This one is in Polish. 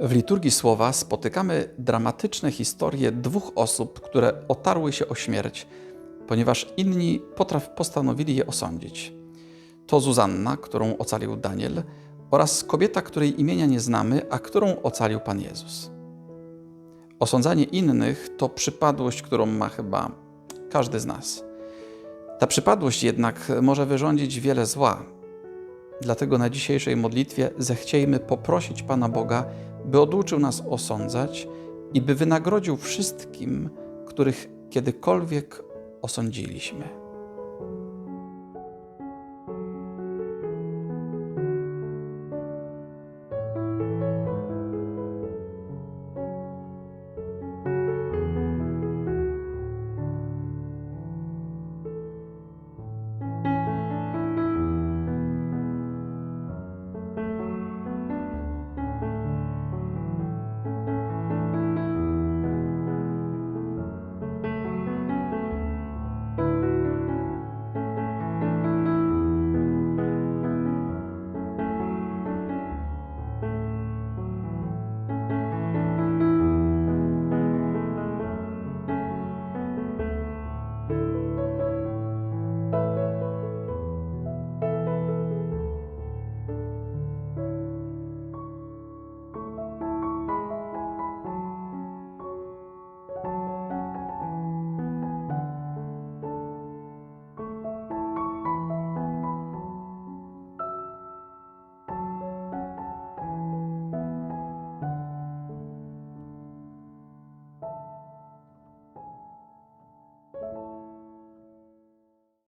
W liturgii słowa spotykamy dramatyczne historie dwóch osób, które otarły się o śmierć, ponieważ inni potraf postanowili je osądzić. To Zuzanna, którą ocalił Daniel, oraz kobieta, której imienia nie znamy, a którą ocalił Pan Jezus. Osądzanie innych to przypadłość, którą ma chyba każdy z nas. Ta przypadłość jednak może wyrządzić wiele zła. Dlatego na dzisiejszej modlitwie zechciejmy poprosić Pana Boga, by oduczył nas osądzać i by wynagrodził wszystkim, których kiedykolwiek osądziliśmy.